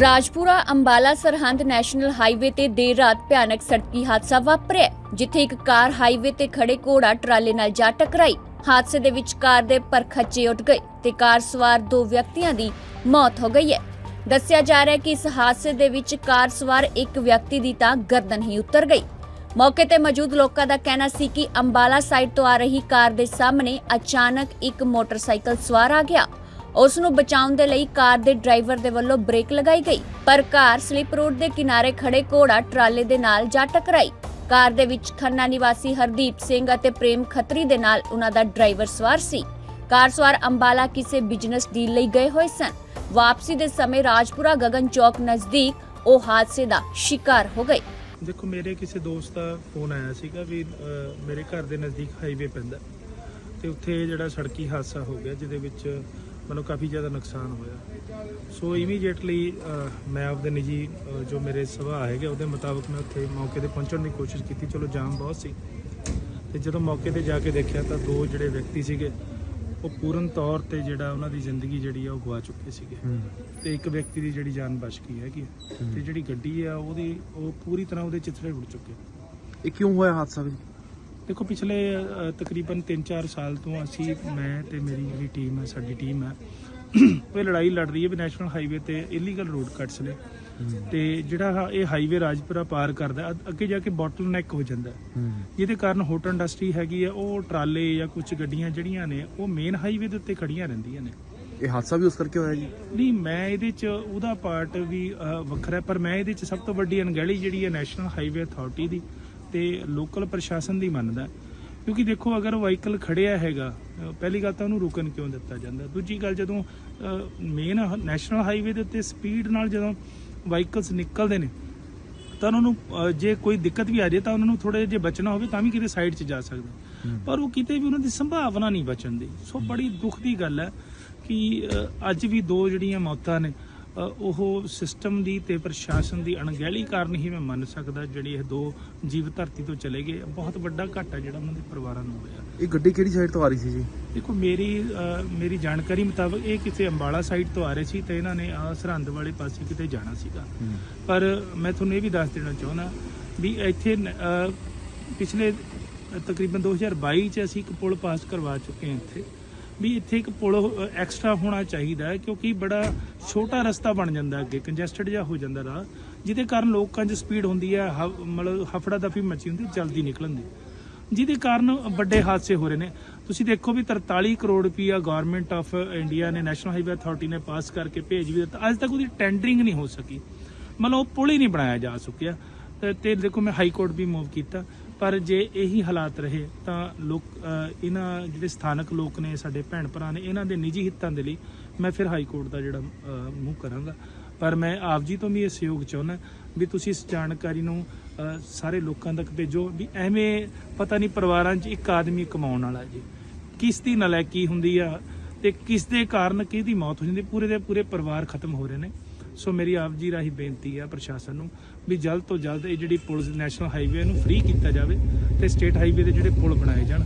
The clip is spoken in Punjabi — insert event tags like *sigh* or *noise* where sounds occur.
ਰਾਜਪੁਰਾ ਅੰਬਾਲਾ ਸਰਹੰਦ ਨੈਸ਼ਨਲ ਹਾਈਵੇ ਤੇ ਦੇਰ ਰਾਤ ਭਿਆਨਕ ਸੜਕੀ ਹਾਦਸਾ ਵਾਪਰਿਆ, ਜਿੱਥੇ ਇੱਕ ਕਾਰ ਹਾਈਵੇ ਤੇ ਖੜੇ ਘੋੜਾ ਟਰਾਲੇ ਨਾਲ ਜਾ ਟਕਰਾਈ। ਹਾਦਸੇ ਦੇ ਵਿੱਚ ਕਾਰ ਦੇ ਪਰਖੱਚੇ ਉੱਡ ਗਏ ਤੇ ਕਾਰ ਸਵਾਰ ਦੋ ਵਿਅਕਤੀਆਂ ਦੀ ਮੌਤ ਹੋ ਗਈ ਹੈ। ਦੱਸਿਆ ਜਾ ਰਿਹਾ ਹੈ ਕਿ ਇਸ ਹਾਦਸੇ ਦੇ ਵਿੱਚ ਕਾਰ ਸਵਾਰ ਇੱਕ ਵਿਅਕਤੀ ਦੀ ਤਾਂ ਗਰਦਨ ਹੀ ਉਤਰ ਗਈ। ਮੌਕੇ ਤੇ ਮੌਜੂਦ ਲੋਕਾਂ ਦਾ ਕਹਿਣਾ ਸੀ ਕਿ ਅੰਬਾਲਾ ਸਾਈਡ ਤੋਂ ਆ ਰਹੀ ਕਾਰ ਦੇ ਸਾਹਮਣੇ ਅਚਾਨਕ ਇੱਕ ਮੋਟਰਸਾਈਕਲ ਸਵਾਰ ਆ ਗਿਆ। ਉਸ ਨੂੰ ਬਚਾਉਣ ਦੇ ਲਈ ਕਾਰ ਦੇ ਡਰਾਈਵਰ ਦੇ ਵੱਲੋਂ ਬ੍ਰੇਕ ਲਗਾਈ ਗਈ। ਪਰ ਕਾਰ ਸਲਿਪ ਰੋਡ ਦੇ ਕਿਨਾਰੇ ਖੜੇ ਘੋੜਾ ਟਰਾਲੇ ਦੇ ਨਾਲ ਜਾ ਟਕਰਾਈ। ਕਾਰ ਦੇ ਵਿੱਚ ਖੰਨਾ ਨਿਵਾਸੀ ਹਰਦੀਪ ਸਿੰਘ ਅਤੇ ਪ੍ਰੇਮ ਖੱਤਰੀ ਦੇ ਨਾਲ ਉਹਨਾਂ ਦਾ ਡਰਾਈਵਰ ਸਵਾਰ ਸੀ। ਕਾਰ ਸਵਾਰ ਅੰਬਾਲਾ ਕਿਸੇ ਬਿਜ਼ਨਸ ਡੀਲ ਲਈ ਗਏ ਹੋਏ ਸਨ। ਵਾਪਸੀ ਦੇ ਸਮੇਂ ਰਾਜਪੁਰਾ ਗਗਨ ਚੌਕ ਨਜ਼ਦੀਕ ਉਹ ਹਾਦਸੇ ਦਾ ਸ਼ਿਕਾਰ ਹੋ ਗਏ। ਦੇਖੋ, ਮੇਰੇ ਕਿਸੇ ਦੋਸਤ ਦਾ ਫੋਨ ਆਇਆ ਸੀਗਾ ਵੀ ਮੇਰੇ ਘਰ ਦੇ ਨਜ਼ਦੀਕ ਹਾਈਵੇ ਪੈਂਦਾ ਤੇ ਉੱਥੇ ਜਿਹੜਾ ਸੜਕੀ ਹਾਦਸਾ ਹੋ ਗਿਆ, ਜਿਹਦੇ ਵਿੱਚ ਮਤਲਬ ਕਾਫੀ ਜ਼ਿਆਦਾ ਨੁਕਸਾਨ ਹੋਇਆ। ਸੋ ਇਮੀਡੀਏਟਲੀ ਮੈਂ ਆਪਦੇ ਨਿੱਜੀ ਜੋ ਮੇਰੇ ਸੁਭਾਅ ਹੈਗੇ ਉਹਦੇ ਮੁਤਾਬਕ ਮੈਂ ਉੱਥੇ ਮੌਕੇ ਤੇ ਪਹੁੰਚਣ ਦੀ ਕੋਸ਼ਿਸ਼ ਕੀਤੀ। ਚਲੋ ਜਾਮ ਬਹੁਤ ਸੀ। ਤੇ ਜਦੋਂ ਮੌਕੇ ਤੇ ਜਾ ਕੇ ਦੇਖਿਆ ਤਾਂ ਦੋ ਜਿਹੜੇ ਵਿਅਕਤੀ ਸੀਗੇ ਉਹ ਪੂਰਨ ਤੌਰ ਤੇ ਜਿਹੜਾ ਉਹਨਾਂ ਦੀ ਜ਼ਿੰਦਗੀ ਜਿਹੜੀ ਆ ਉਹ ਗਵਾ ਚੁੱਕੇ ਸੀਗੇ। ਤੇ ਇੱਕ ਵਿਅਕਤੀ ਦੀ ਜਿਹੜੀ ਜਾਨ ਬਚ ਗਈ ਹੈਗੀ। ਤੇ ਜਿਹੜੀ ਗੱਡੀ ਆ ਉਹਦੀ ਉਹ ਪੂਰੀ ਤਰ੍ਹਾਂ ਉਹਦੇ ਚਿੱਥੜੇ ਉੱਡ ਚੁੱਕੇ। ਇਹ ਕਿਉਂ ਹੋਇਆ ਹਾਦਸਾ ਵੀ? ਦੇਖੋ ਪਿਛਲੇ ਤਕਰੀਬਨ 3-4 ਸਾਲ ਤੋਂ ਅਸੀਂ ਮੈਂ ਤੇ ਮੇਰੀ ਜਿਹੜੀ ਟੀਮ ਹੈ ਸਾਡੀ ਟੀਮ ਹੈ *clears throat* ਉਹ ਲੜਾਈ ਲੜ ਰਹੀ ਹੈ ਵੀ ਨੈਸ਼ਨਲ ਹਾਈਵੇ ਤੇ ਇਲੀਗਲ ਰੋਡ ਕੱਟਸ ਨੇ। ਤੇ ਜਿਹੜਾ ਇਹ ਹਾਈਵੇ ਰਾਜਪੁਰਾ ਪਾਰ ਕਰਦਾ ਅੱਗੇ ਜਾ ਕੇ ਬੋਟਲ ਹੋ ਜਾਂਦਾ। ਜਿਹਦੇ ਕਾਰਨ ਹੋਟਲ ਇੰਡਸਟਰੀ ਹੈਗੀ ਆ ਉਹ ਟਰਾਲੇ ਜਾਂ ਕੁਝ ਗੱਡੀਆਂ ਜਿਹੜੀਆਂ ਨੇ ਉਹ ਮੇਨ ਹਾਈਵੇ ਦੇ ਉੱਤੇ ਖੜੀਆਂ ਰਹਿੰਦੀਆਂ ਨੇ। ਇਹ ਹਾਦਸਾ ਵੀ ਉਸ ਕਰਕੇ ਹੋਇਆ ਜੀ? ਨਹੀਂ ਮੈਂ ਇਹਦੇ ਚ ਉਹਦਾ ਪਾਰਟ ਵੀ ਵੱਖਰਾ ਪਰ ਮੈਂ ਇਹਦੇ ਚ ਸਭ ਤੋਂ ਵੱਡੀ ਅਣਗਹਿਲੀ ਜਿਹੜੀ ਹੈ ਨੈਸ਼ਨਲ ਹਾਈਵੇ ਅਥਾਰਟੀ ਦੀ ਤੇ ਲੋਕਲ ਪ੍ਰਸ਼ਾਸਨ ਦੀ ਮੰਨਦਾ ਕਿਉਂਕਿ ਦੇਖੋ ਅਗਰ ਵਹੀਕਲ ਖੜਿਆ ਹੈਗਾ ਪਹਿਲੀ ਗੱਲ ਤਾਂ ਉਹਨੂੰ ਰੁਕਣ ਕਿਉਂ ਦਿੱਤਾ ਜਾਂਦਾ? ਦੂਜੀ ਗੱਲ ਜਦੋਂ ਮੇਨ ਨੈਸ਼ਨਲ ਹਾਈਵੇ ਦੇ ਉੱਤੇ ਸਪੀਡ ਨਾਲ ਜਦੋਂ ਵਹੀਕਲਸ ਨਿਕਲਦੇ ਨੇ ਤਾਂ ਉਹਨਾਂ ਨੂੰ ਜੇ ਕੋਈ ਦਿੱਕਤ ਵੀ ਆ ਜਾਏ ਤਾਂ ਉਹਨਾਂ ਨੂੰ ਥੋੜੇ ਜੇ ਬਚਣਾ ਹੋਵੇ ਤਾਂ ਵੀ ਕਿਤੇ ਸਾਈਡ 'ਚ ਜਾ ਸਕਦਾ। ਪਰ ਉਹ ਕਿਤੇ ਵੀ ਉਹਨਾਂ ਦੀ ਸੰਭਾਵਨਾ ਨਹੀਂ ਬਚਣ ਦੀ। ਸੋ ਬੜੀ ਦੁੱਖ ਦੀ ਗੱਲ ਹੈ ਕਿ ਅੱਜ ਵੀ ਦੋ ਜਿਹੜੀਆਂ ਮੌਤਾਂ ਨੇ ਉਹ ਸਿਸਟਮ ਦੀ ਤੇ ਪ੍ਰਸ਼ਾਸਨ ਦੀ ਅਣਗਹਿਲੀ ਕਾਰਨ ਹੀ ਮੈਂ ਮੰਨ ਸਕਦਾ ਜਿਹੜੀ ਇਹ ਦੋ ਜੀਵ ਧਰਤੀ ਤੋਂ ਚਲੇ ਗਏ। ਬਹੁਤ ਵੱਡਾ ਘਾਟਾ ਜਿਹੜਾ ਉਹਨਾਂ ਦੇ ਪਰਿਵਾਰਾਂ ਨੂੰ ਹੋਇਆ। ਇਹ ਗੱਡੀ ਕਿਹੜੀ ਸਾਈਡ ਤੋਂ ਆ ਰਹੀ ਸੀ ਜੀ? ਦੇਖੋ ਮੇਰੀ ਮੇਰੀ ਜਾਣਕਾਰੀ ਮੁਤਾਬਕ ਇਹ ਕਿਸੇ ਅੰਬਾਲਾ ਸਾਈਡ ਤੋਂ ਆ ਰਹੇ ਸੀ ਤੇ ਇਹਨਾਂ ਨੇ ਸਰਹੰਦ ਵਾਲੇ ਪਾਸੇ ਕਿਤੇ ਜਾਣਾ ਸੀਗਾ। ਪਰ ਮੈਂ ਤੁਹਾਨੂੰ ਇਹ ਵੀ ਦੱਸ ਦੇਣਾ ਚਾਹੁੰਦਾ ਵੀ ਇੱਥੇ ਪਿਛਲੇ ਤਕਰੀਬਨ 2022 ਚ ਅਸੀਂ ਇੱਕ ਪੁਲ ਪਾਸ ਕਰਵਾ ਚੁੱਕੇ ਹਾਂ ਇੱਥੇ। ਵੀ ਇੱਥੇ ਇੱਕ ਪੁਲ ਐਕਸਟਰਾ ਹੋਣਾ ਚਾਹੀਦਾ ਕਿਉਂਕਿ ਬੜਾ ਛੋਟਾ ਰਸਤਾ ਬਣ ਜਾਂਦਾ ਅੱਗੇ ਕੰਜੈਸਟਡ ਜਿਹਾ ਹੋ ਜਾਂਦਾ ਰਾਹ, ਜਿਹਦੇ ਕਾਰਨ ਲੋਕਾਂ 'ਚ ਸਪੀਡ ਹੁੰਦੀ ਹੈ ਮਤਲਬ ਹਫੜਾ ਦਫੀ ਮੱਚੀ ਹੁੰਦੀ, ਜਲਦੀ ਨਿਕਲਣ ਦੀ। ਜਿਹਦੇ ਕਾਰਨ ਵੱਡੇ ਹਾਦਸੇ ਹੋ ਰਹੇ ਨੇ। ਤੁਸੀਂ ਦੇਖੋ ਵੀ 43 ਕਰੋੜ ਰੁਪਈਆ ਗਵਰਨਮੈਂਟ ਆਫ ਇੰਡੀਆ ਨੇ ਨੈਸ਼ਨਲ ਹਾਈਵੇ ਅਥਾਰਟੀ ਨੇ ਪਾਸ ਕਰਕੇ ਭੇਜ ਵੀ ਦਿੱਤਾ। ਅੱਜ ਤੱਕ ਉਹਦੀ ਟੈਂਡਰਿੰਗ ਨਹੀਂ ਹੋ ਸਕੀ। ਮਤਲਬ ਉਹ ਪੁਲ ਹੀ ਨਹੀਂ ਬਣਾਇਆ ਜਾ ਸਕਿਆ। ਤੇ- ਤੇ ਦੇਖੋ ਮੈਂ ਹਾਈ ਕੋਰਟ ਵੀ ਮੂਵ ਕੀਤਾ। ਪਰ ਜੇ ਇਹੀ ਹਾਲਾਤ ਰਹੇ, ਤਾਂ ਲੋਕ ਇਹਨਾਂ ਜਿਹੜੇ ਸਥਾਨਕ ਲੋਕ ਨੇ, ਸਾਡੇ ਭੈਣ ਭਰਾ ਨੇ, ਇਹਨਾਂ ਦੇ ਨਿੱਜੀ ਹਿੱਤਾਂ ਦੇ ਲਈ ਮੈਂ ਫਿਰ ਹਾਈ ਕੋਰਟ ਦਾ ਜਿਹੜਾ ਮੂੰਹ ਕਰਾਂਗਾ। ਪਰ ਮੈਂ ਆਪ ਜੀ ਤੋਂ ਵੀ ਇਹ ਸਹਿਯੋਗ ਚਾਹੁੰਦਾ ਵੀ ਤੁਸੀਂ ਇਸ ਜਾਣਕਾਰੀ ਨੂੰ ਸਾਰੇ ਲੋਕਾਂ ਤੱਕ ਭੇਜੋ ਵੀ ਐਵੇਂ ਪਤਾ ਨਹੀਂ ਪਰਿਵਾਰਾਂ 'ਚ ਇੱਕ ਆਦਮੀ ਕਮਾਉਣ ਵਾਲਾ ਜੀ। ਕਿਸ ਦੀ ਨਲਾਇਕੀ ਹੁੰਦੀ ਆ ਤੇ ਕਿਸ ਦੇ ਕਾਰਨ ਕਿਹਦੀ ਮੌਤ ਹੋ ਜਾਂਦੀ, ਪੂਰੇ ਦੇ ਪੂਰੇ ਪਰਿਵਾਰ ਖਤਮ ਹੋ ਰਹੇ ਨੇ। ਸੋ ਮੇਰੀ ਆਪ ਜੀ ਰਾਹੀਂ ਬੇਨਤੀ ਆ ਪ੍ਰਸ਼ਾਸਨ ਨੂੰ ਵੀ ਜਲਦ ਤੋਂ ਜਲਦ ਇਹ ਜਿਹੜੀ ਪੁਲਿਸ ਨੈਸ਼ਨਲ ਹਾਈਵੇ ਨੂੰ ਫ੍ਰੀ ਕੀਤਾ ਜਾਵੇ ਤੇ ਸਟੇਟ ਹਾਈਵੇ ਦੇ ਜਿਹੜੇ ਪੁਲ ਬਣਾਏ ਜਾਣ।